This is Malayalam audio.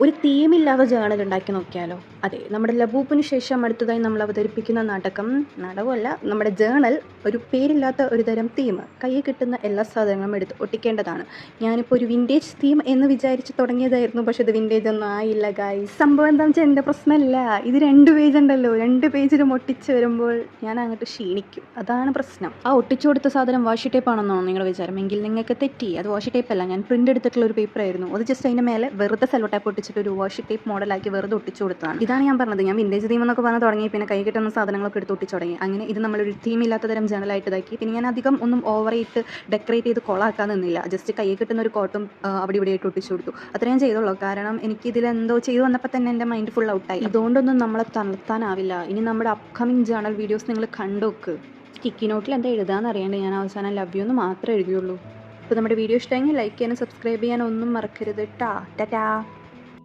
ഒരു തീമില്ലാതെ ജേണൽ ഉണ്ടാക്കി നോക്കിയാലോ? അതെ നമ്മുടെ ലബൂപ്പിന് ശേഷം അടുത്തതായി നമ്മൾ അവതരിപ്പിക്കുന്ന നാടകം നാടകമല്ല നമ്മുടെ ജേണൽ ഒരു പേരില്ലാത്ത ഒരു തരം തീം. കയ്യിൽ കിട്ടുന്ന എല്ലാ സാധനങ്ങളും എടുത്ത് ഒട്ടിക്കേണ്ടതാണ്. ഞാനിപ്പോൾ ഒരു വിന്റേജ് തീം എന്ന് വിചാരിച്ച് തുടങ്ങിയതായിരുന്നു പക്ഷേ ഇത് വിന്റേജ് ഒന്നും ആയില്ല ഗായ് സംഭവം എന്താ വെച്ചാൽ എന്റെ പ്രശ്നമല്ല. ഇത് രണ്ട് പേജ് ഉണ്ടല്ലോ. രണ്ട് പേജിലും ഒട്ടിച്ച് വരുമ്പോൾ ഞാൻ അങ്ങോട്ട് ക്ഷീണിക്കും. അതാണ് പ്രശ്നം. ആ ഒട്ടിച്ചു കൊടുത്ത സാധനം വാഷി ടേപ്പ് ആണെന്നോ നിങ്ങൾ വിചാരം? എങ്കിൽ നിങ്ങൾക്ക് തെറ്റി. അത് വാഷി ടേപ്പ് അല്ല. ഞാൻ പ്രിന്റ് എടുത്തിട്ടുള്ള ഒരു പേപ്പർ ആയിരുന്നു. അത് ജസ്റ്റ് അതിന്റെ മേലെ വെറുതെ സെലോ ടൈപ്പ് ഒട്ടിച്ചിട്ട് ഒരു വാഷി ടേപ്പ് മോഡലാക്കി വെറുതെ ഒട്ടിച്ചു കൊടുത്തതാണ്. ഇതാണ് ഞാൻ പറഞ്ഞത്. ഞാൻ വിന്റേജ് തീം എന്നൊക്കെ പറഞ്ഞ് തുടങ്ങി. പിന്നെ കൈ കിട്ടുന്ന സാധനങ്ങളൊക്കെ എടുത്ത് ഒട്ടിച്ചു തുടങ്ങി. അങ്ങനെ ഇത് നമ്മളൊരു തീം ഇല്ലാത്ത തരം ജേണലായിട്ട് ഇതാക്കി. പിന്നെ ഞാൻ അധികം ഒന്നും ഓവറായിട്ട് ഡെക്കറേറ്റ് ചെയ്ത് കൊളാക്കാൻ നിന്നില്ല. ജസ്റ്റ് കൈ കിട്ടുന്ന ഒരു കോട്ടും അവിടെ ഇവിടെ ആയിട്ട് ഒട്ടിച്ചു കൊടുത്തു. ഞാൻ ചെയ്തുള്ളൂ. കാരണം എനിക്ക് ഇതിൽ എന്തോ ചെയ്തു വന്നപ്പോൾ തന്നെ എന്റെ മൈൻഡ് ഫുൾ ഔട്ടായി ഇതുകൊണ്ടൊന്നും നമ്മളെ തളർത്താനാവില്ല. ഇനി നമ്മുടെ അപ്കമിങ് ജേണൽ വീഡിയോസ് നിങ്ങൾ കണ്ടോക്ക് സ്റ്റിക്കി നോട്ടിൽ എന്താ എഴുതാന്ന് അറിയാണ്ട് ഞാൻ അവസാനം ലവ് യു എന്ന് മാത്രമേ എഴുതിയുള്ളൂ. അപ്പോൾ നമ്മുടെ വീഡിയോ ഇഷ്ടമെങ്കിൽ ലൈക്ക് ചെയ്യാനും സബ്സ്ക്രൈബ് ചെയ്യാനും ഒന്നും മറക്കരുത് ടാ ടാ